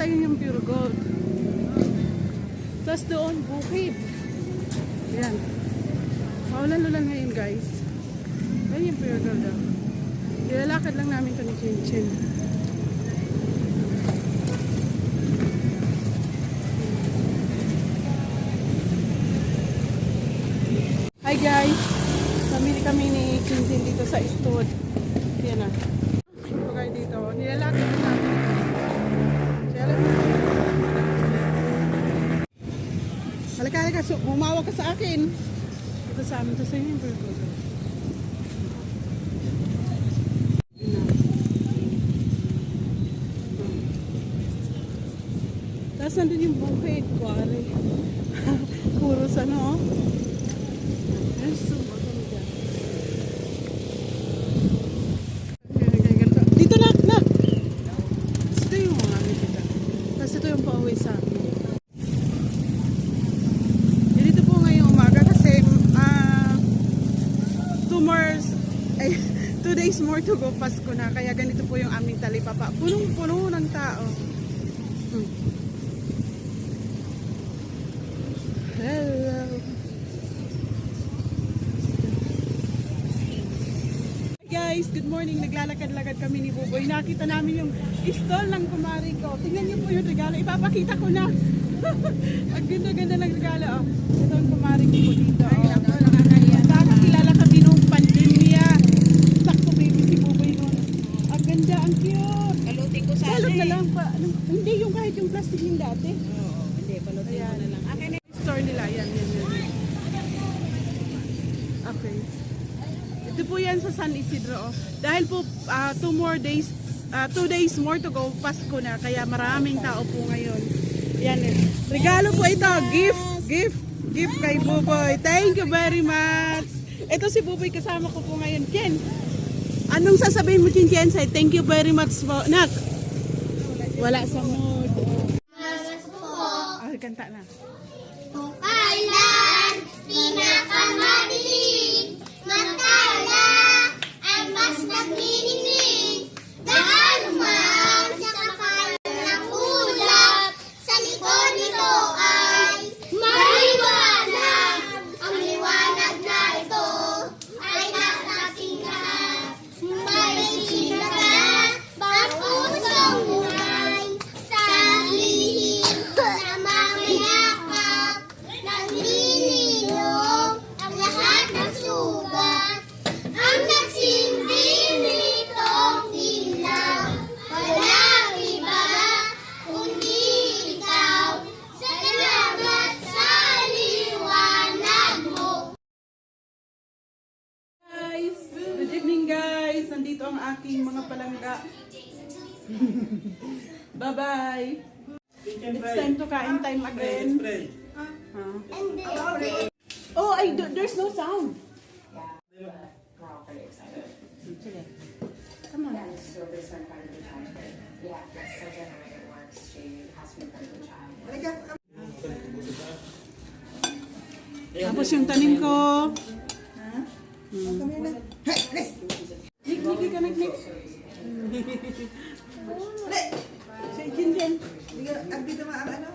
Ayun yung pure gold. Tapos doon, bukid. Yan. Maulan-ulan ngayon guys. Ayun yung pure gold. Oh. Nilalakad lang namin ito ni Chin Chin. Hi guys! Pamili kami ni Chin Chin dito sa Istod. Yan na. Ito kayo dito. Nilalakad lang namin. Siya lang. Halika, halika. So, umawag ka sa akin. Ito sa amin. Ito sa inyo. Tapos nandun yung bukid, kuwari. Puro sa ano, oh. Ay, sumo. Dito na, na! Ito yung mga kita. Tapos ito yung pauwi sa amin. Eh, Dito po ngayong umaga kasi ah two more, ay, two days more to go Pasko na. Kaya ganito po yung aming talipapa. Punong-puno ng tao. Hello. Hi guys, good morning. Naglalakad-lakad kami ni Buboy. Nakita namin yung stall ng kumari ko. Tingnan niyo po yung regalo. Ipapakita ko na. Ang ganda-ganda ng regalo. Oh. Ito ang kumari ko dito. Oh. Nakakilala kami nung pandemya. Sakto baby si Buboy noon. Ang ganda, ang cute. Palutin ko sana Balot na eh. lang pa. Ano- Hindi yung kahit yung plastic yung dati. Oo, hindi, palutin ko na lang. Akin na. Store nila, yan, yan, yan. Okay. Ito po yan sa San Isidro. oh. Dahil po ah, two more days, ah, two days more to go, Pasko na. Kaya maraming tao po ngayon. Yan eh. Regalo po ito. Gift, gift, gift kay Buboy. Thank you very much. Ito si Buboy kasama ko po ngayon. Ken, anong sasabihin mo, Chen? Say, thank you very much po. Nak, Wala semut. Wala semut. Ah, kanta na. Pailan. Nandito ang aking mga palangga. Bye-bye. It's time to kain time again. Huh? Oh, I do, there's no sound. Come on. Yeah, so based on part of the child. Yeah, that's so generally it works. She has to be part of the child. Tapos yung tanim ko. Hmm. Nick, ka nag Nick. Si Jinjen. Hindi ka, ang dito ano?